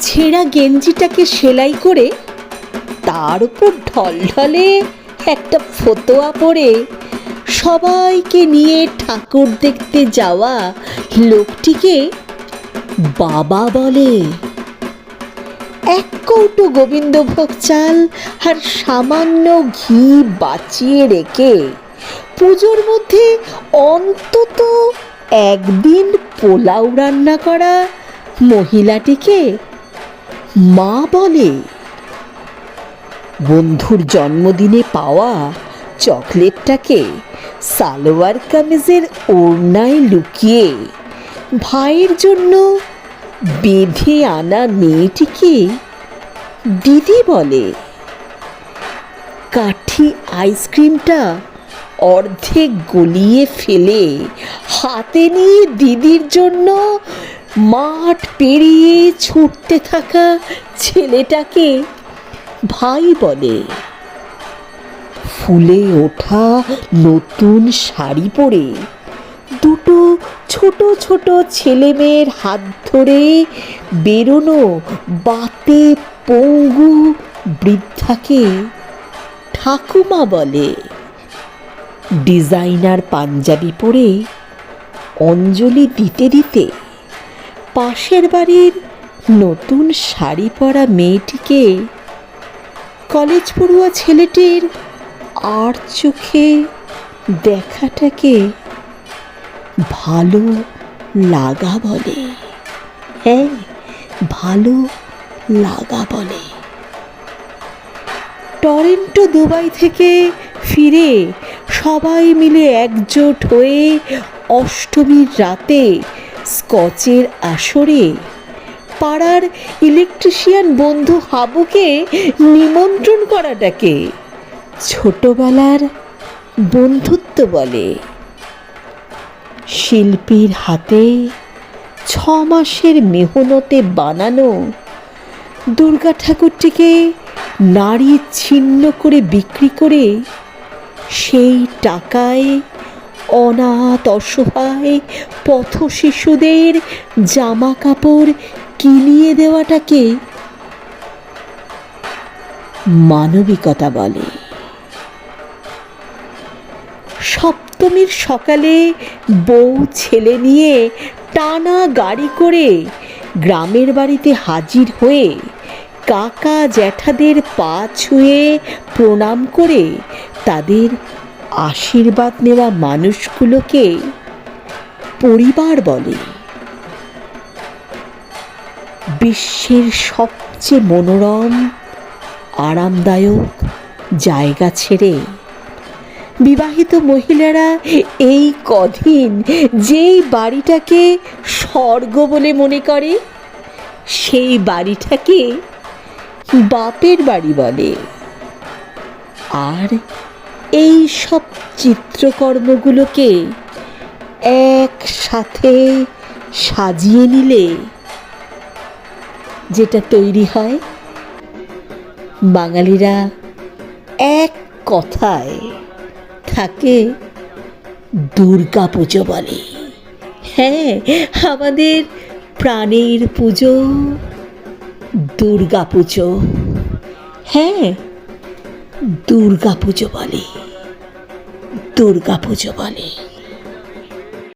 ছেঁড়া গেঞ্জিটাকে সেলাই করে তার উপর ঢলঢলে একটা ফতোয়া পরে সবাইকে নিয়ে ঠাকুর দেখতে যাওয়া লোকটিকে বাবা বলে। এক কৌটো গোবিন্দভোগ চাল আর সামান্য ঘি বাঁচিয়ে রেখে পুজোর মধ্যে অন্তত একদিন পোলাও রান্না করা মহিলাটিকে মা বলে, বন্ধুর জন্মদিনে পাওয়া চকলেটটাকে সালোয়ার কামিজের ওড়নায় লুকিয়ে ভাইয়ের জন্য বেঁধে আনা মেয়েটিকে দিদি বলে। কাঠি আইসক্রিমটা অর্ধেক গলিয়ে ফেলে হাতে নিয়ে দিদির জন্য মাঠ পেরিয়ে ছুটতে থাকা ছেলেটাকে ভাই বলে। ফুলে ওঠা নতুন শাড়ি পরে দুটো ছোট ছোট ছেলেমেয়ের হাত ধরে বেরোনো বাতে পঙ্গু বৃদ্ধাকে ঠাকুমা বলে। ডিজাইনার পাঞ্জাবি পরে অঞ্জলি দিতে দিতে পাশের বাড়ির নতুন শাড়ি পরা মেয়েটিকে কলেজ পড়ুয়া ছেলেটির আর চোখে দেখাটাকে ভালো লাগা বলে। হ্যাঁ ভালো লাগা বলে। টরেন্টো দুবাই থেকে ফিরে সবাই মিলে একজোট হয়ে অষ্টমীর রাতে স্কচের আসরে। পাড়ার ইলেকট্রিশিয়ান বন্ধু হাবুকে নিমন্ত্রণ করাটাকে ছোটবেলার বন্ধুত্ব বলে। শিল্পীর হাতে ছ মাসের মেহনতে বানানো দুর্গা ঠাকুরটিকে নারী ছিন্ন করে বিক্রি করে সেই টাকায় অনাথ অসহায় পথ শিশুদের জামা কাপড় কিনিয়ে দেওয়াটাকে মানবিকতা বলে। সপ্তমীর সকালে বউ ছেলে নিয়ে টানা গাড়ি করে গ্রামের বাড়িতে হাজির হয়ে কাকা জ্যাঠাদের পা ছুঁয়ে প্রণাম করে তাদের আশীর্বাদ নেওয়া মানুষগুলোকে পরিবার বলে। বিশ্বের সবচেয়ে মনোরম, আরামদায়ক জায়গা ছেড়ে বিবাহিত মহিলারা এই কদিন যেই বাড়িটাকে স্বর্গ বলে মনে করে, সেই বাড়িটাকে বাপের বাড়ি বলে। আর এই সব চিত্রকর্মগুলোকে একসাথে সাজিয়ে নিলে যেটা তৈরি হয়, বাঙালিরা এক কথায় থাকে, দুর্গা পুজো বলে। হ্যাঁ আমাদের প্রাণের পুজো, দুর্গা পুজো। হ্যাঁ দুর্গা পুজো বলে। দুর্গা পুজো বলে।